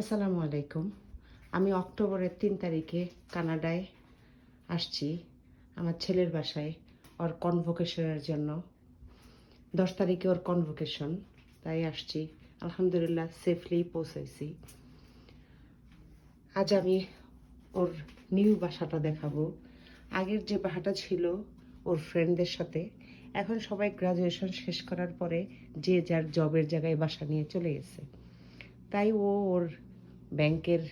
আসসালামু আলাইকুম। আমি অক্টোবরের তিন তারিখে কানাডায় আসছি, আমার ছেলের বাসায় ওর কনভোকেশনের জন্য। দশ তারিখে ওর কনভোকেশন তাই আসছি। আলহামদুলিল্লাহ সেফলি পৌঁছাইছি। আজ আমি ওর নিউ বাসাটা দেখাবো। আগের যে বাসাটা ছিল ওর ফ্রেন্ডদের সাথে, এখন সবাই গ্রাজুয়েশন শেষ করার পরে যে যার জবের জায়গায় বাসা নিয়ে চলে গেছে। তাই ও ওর ব্যাংকের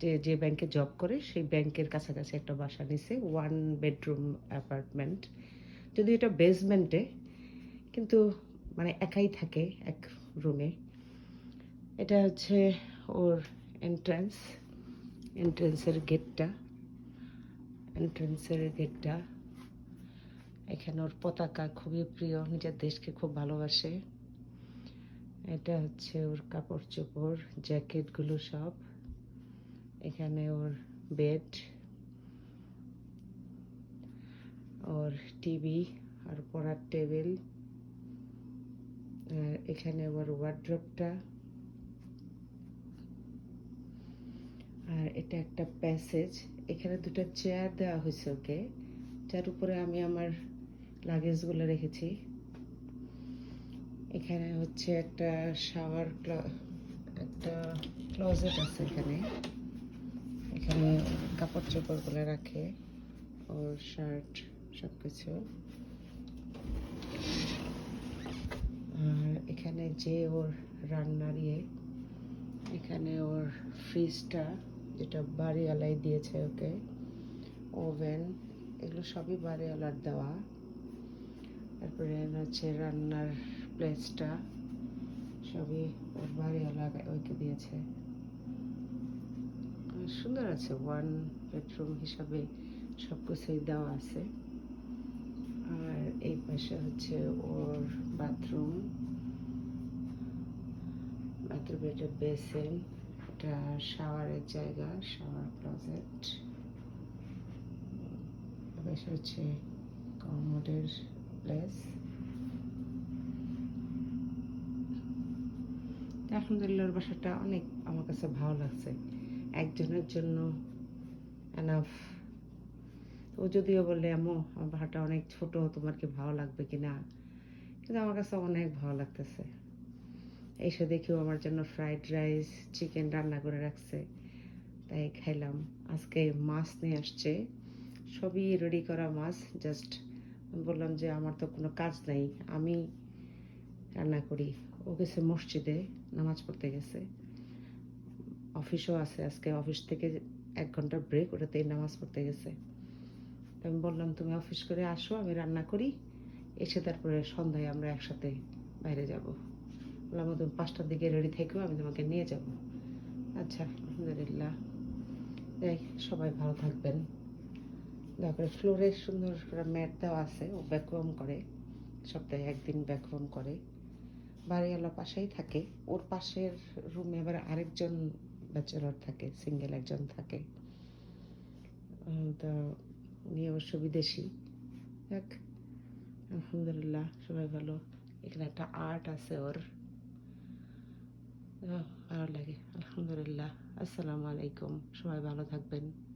যে যে ব্যাংকে জব করে, সেই ব্যাংকের কাছাকাছি একটা বাসা নিছে ওয়ান বেডরুম অ্যাপার্টমেন্ট যদি এটা বেসমেন্টে কিন্তু মানে একাই থাকে এক রুমে এটা হচ্ছে ওর এন্ট্রান্স এন্ট্রান্সের গেটটা এন্ট্রান্সের গেটটা এখানে ওর পতাকা খুবই প্রিয়, নিজের দেশকে খুব ভালোবাসে। এটা হচ্ছে ওর কাপড় চোপড় জ্যাকেটগুলো সব। এখানে ওর বেড ওর টিভি আর পড়ার টেবিল আর এখানে ওর ওয়ার্ড্রপটা আর এটা একটা প্যাসেজ এখানে দুটো চেয়ার দেওয়া হয়েছে ওকে। যার উপরে আমি আমার লাগেজগুলো রেখেছি। এখানে হচ্ছে একটা শাওয়ার একটা ক্লোজেট আছে এখানে। এখানে কাপড় চোপড়গুলো রাখে, ওর শার্ট সব কিছু আর এখানে যে ওর রান্নার ইয়ে এখানে ওর ফ্রিজটা যেটা বাড়িওয়ালাই দিয়েছে ওকে ওভেন এগুলো সবই বাড়িওয়ালার দেওয়া। তারপরে হচ্ছে রান্নার প্লেসটা সবই ওর বাড়িওয়ালা ওইকে দিয়েছে। সুন্দর আছে ওয়ান বেডরুম হিসাবে সব কিছুই দেওয়া আছে। আর এই পাশে হচ্ছে ওর বাথরুম বাথরুমে একটা বেসিন এটা শাওয়ারের জায়গা শাওয়ার ক্লোজেট পাশে হচ্ছে কমোডের প্লেস আলহামদুলিল্লাহ বাসাটা অনেক আমার কাছে ভালো লাগছে। একজনের জন্য এনাফ ও যদিও বললে এমন আমার বাসাটা অনেক ছোট, তোমার কি ভালো লাগবে কি না? কিন্তু আমার কাছে অনেক ভালো লাগতেছে। এসে দেখেও আমার জন্য ফ্রাইড রাইস চিকেন রান্না করে রাখছে। তাই খাইলাম। আজকে মাছ নিয়ে আসছে। সবই রেডি করা মাছ। জাস্ট বললাম যে, আমার তো কোনো কাজ নাই। আমি রান্না করি। ও গেছে মসজিদে, নামাজ পড়তে গেছে। অফিসও আছে, আজকে অফিস থেকে এক ঘণ্টা ব্রেক ওটাতেই নামাজ পড়তে গেছে। আমি বললাম, তুমি অফিস করে আসো, আমি রান্না করি। এসে তারপরে সন্ধ্যায় আমরা একসাথে বাইরে যাব। বললাম তুমি পাঁচটার দিকে রেডি থেকেও আমি তোমাকে নিয়ে যাব। আচ্ছা আলহামদুলিল্লাহ। যাই, সবাই ভালো থাকবেন। তারপরে ফ্লোরে সুন্দর ম্যাট দেওয়া আছে, ও ভ্যাকুয়াম করে। সপ্তাহে একদিন ভ্যাকুয়াম করে। বাড়িওয়ালা পাশেই থাকে। ওর পাশের রুমে আবার আরেকজন ব্যাচেলর থাকে সিঙ্গেল একজন থাকে। তো উনি অবশ্য বিদেশি। দেখ আলহামদুলিল্লাহ, সবাই ভালো। এখানে একটা আর্ট আছে ওর। ভালো লাগে, আলহামদুলিল্লাহ। আসসালামু আলাইকুম, সবাই ভালো থাকবেন।